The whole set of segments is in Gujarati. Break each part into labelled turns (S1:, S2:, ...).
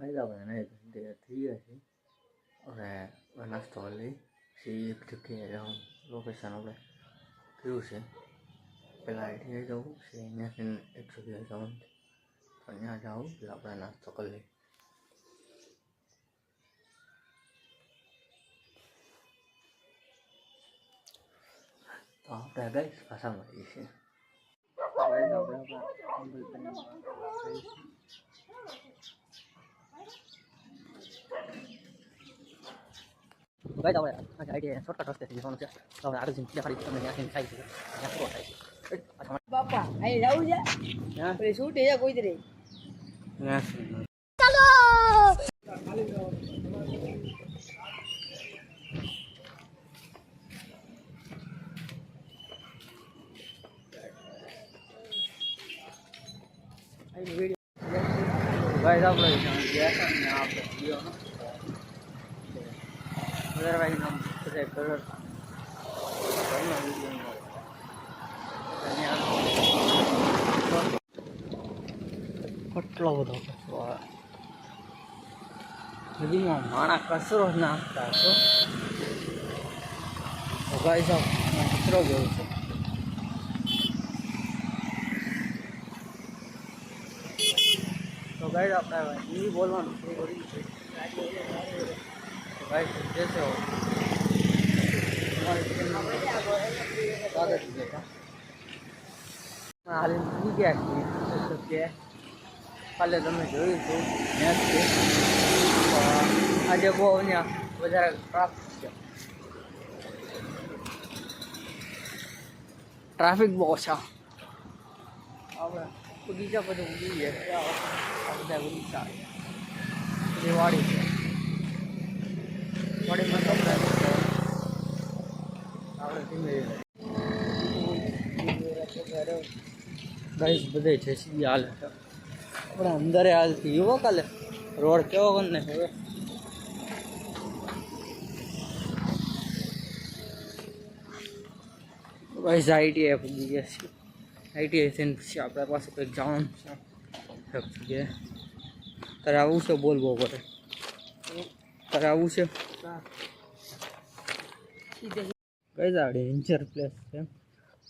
S1: ફાયદા બધા નહીં તે થઈ ગયા છે હવે હવે નાસ્તો લઈ પછી એક જગ્યાએ જવાનું લોકેશન આપણે કયું છે પહેલાં અહીંથી જવું પછી અહીંયાથી એક જગ્યાએ જવાનું છે. તો અહીંયા જાઉં એટલે આપણે નાસ્તો કરી લઈએ તો આપણે ગઈ પાછા મળીએ છીએ આપણે આપણા ગાઈસ આપણે આ આઈડિયા શોર્ટકટ રસ્તે થી જવાનું છે તો આપણે આગળ જઈને દેખાડી તમને ત્યાંથી થાય છે ત્યાં શું થાય છે એ, પાછા
S2: બાપા અહીં જવું છે
S1: મળીએ.
S2: પેલી શૂટ છે કોઈ તરી
S1: ત્યાં ભાઈ આપણે ગયા હતા ને આપણે ગયો વધારે ભાઈ નામ બધા કલર. કેટલો બધો કચરો નદીમાં માણા કચરો જ નાખતા હતો ભાઈ સાહેબ કચરો ગયો છે? તો ગાઈડ આપણે હિન્દી બોલવાનું શરૂ કર્યું છે. ગાઈડ જશે સ્વાગત હાલ થઈ ગયા છીએ કાલે તમે જોયું હતું આજે બહુ અહીંયા વધારે ટ્રાફિક છે ટ્રાફિક બહુ ઓછા આપણે બગીચા બધું ઉગી ગયા. બધા બગીચા દિવાળી છે. વાડીમાં તમને આપણે ધીમે ગાઈસ બધે જેસીબી હાલે છે. આપણે અંદરે હાલતી એવો કાલે? રોડ કેવો કરીને હવે? ગાઈસ આઈટીઆઈ પૂગી ગયા છે. આઈટીઆઈ થઈને પછી આપણા પાસે કંઈક જવાનું છે. ત્યારે આવું છે? બોલવો બહુ કરે તારે આવું છે? કઈ દાડે ઇન્જર પ્લેસ છે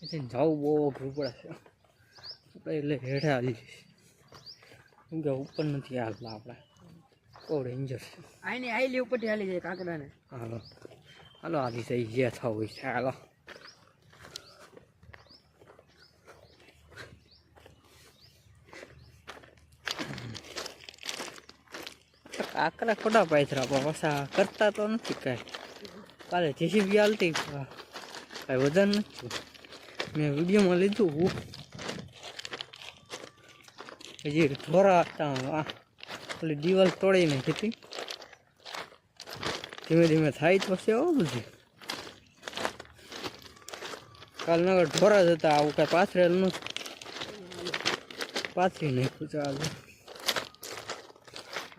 S1: પછી જવું બહુ અઘરું પડે છે. આપણે એટલે હેઠે હાલી કેમ કે ઉપર નથી હાલતા આપણે. બહુ ડેન્જર છે.
S2: આઈને આઈલી ઉપરથી હાલી જાય કાંકરાને.
S1: હાલો. હાલો હાલી થઈ જે થવું છે હાલો. કાકરા ખોટા પાથરા પણ પાછા કરતા તો નથી કાંઈ. કાલે જેસીબી હાલતી કાંઈ વજન નથી. મેં વિડીયોમાં લીધું હું. હજી ઢોરા હતા ખાલી દિવાલ તોડી નાખી હતી. ધીમે ધીમે થાય તો છે આવું બધું. કાલ નગર ઢોરા જ હતા, આવું કાંઈ પાથરેલ નથી. પાથરી નાખ્યું ચાલે
S2: હવે એન્ડો રસ્તામાં નીકળી જાય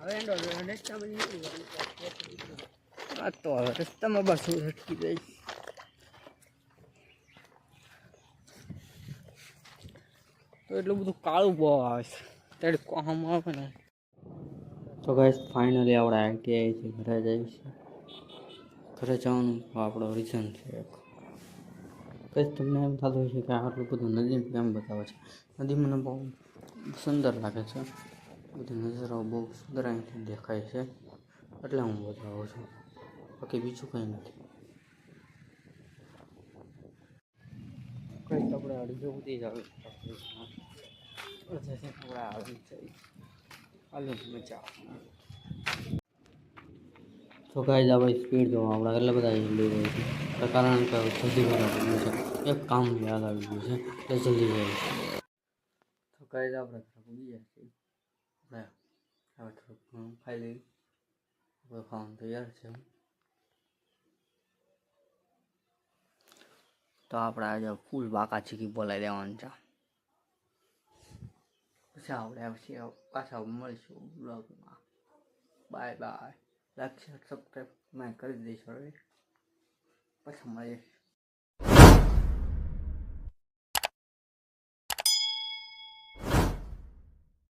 S1: આ તો હવે રસ્તામાં બસ અટકી જાય. તો એટલું બધું કાળું બહુ આવે છે. ત્યારે કોમ આવે ને. તો ગાઈસ ફાઇનલી આપણે આઈટીઆઈ છે ઘરે જઈએ છીએ ઘરે જવાનું આપણો રીઝન છે એક. કંઈક તમને એમ થતું છે કે આટલું બધું નદી કેમ બતાવે છે? નદી મને બહુ સુંદર લાગે છે. બધી નજરો બહુ સુંદર અહીંથી દેખાય છે. એટલે હું બતાવું છું. બાકી બીજું કંઈ નથી. કંઈક આપણે અડધો સુધી જ આવી અડધેથી આપણે આવી જઈએ. હાલો મજા તો કાંઈ આપણે સ્પીડ જો આપણે એટલા બધા જલ્દી જાય છે. કારણ કે જલ્દી કરવાનું છે. એક કામ યાદ આવી ગયું છે એટલે જલ્દી જાય તો કાંઈ આપણે ઘરે પૂગી જાય આપણે હવે થોડુંક ઘણું ખાઈ લઈએ આપણે ખાવાનું તૈયાર છે તો આપણે આજે ફૂલ બાકા ચીકી બોલાવી દેવાનું છે પછી આપણે પછી પાછા મળીશું બ્લોગમાં bye bye like share subscribe મેં કરી દઈશ હવે પછી મળીએ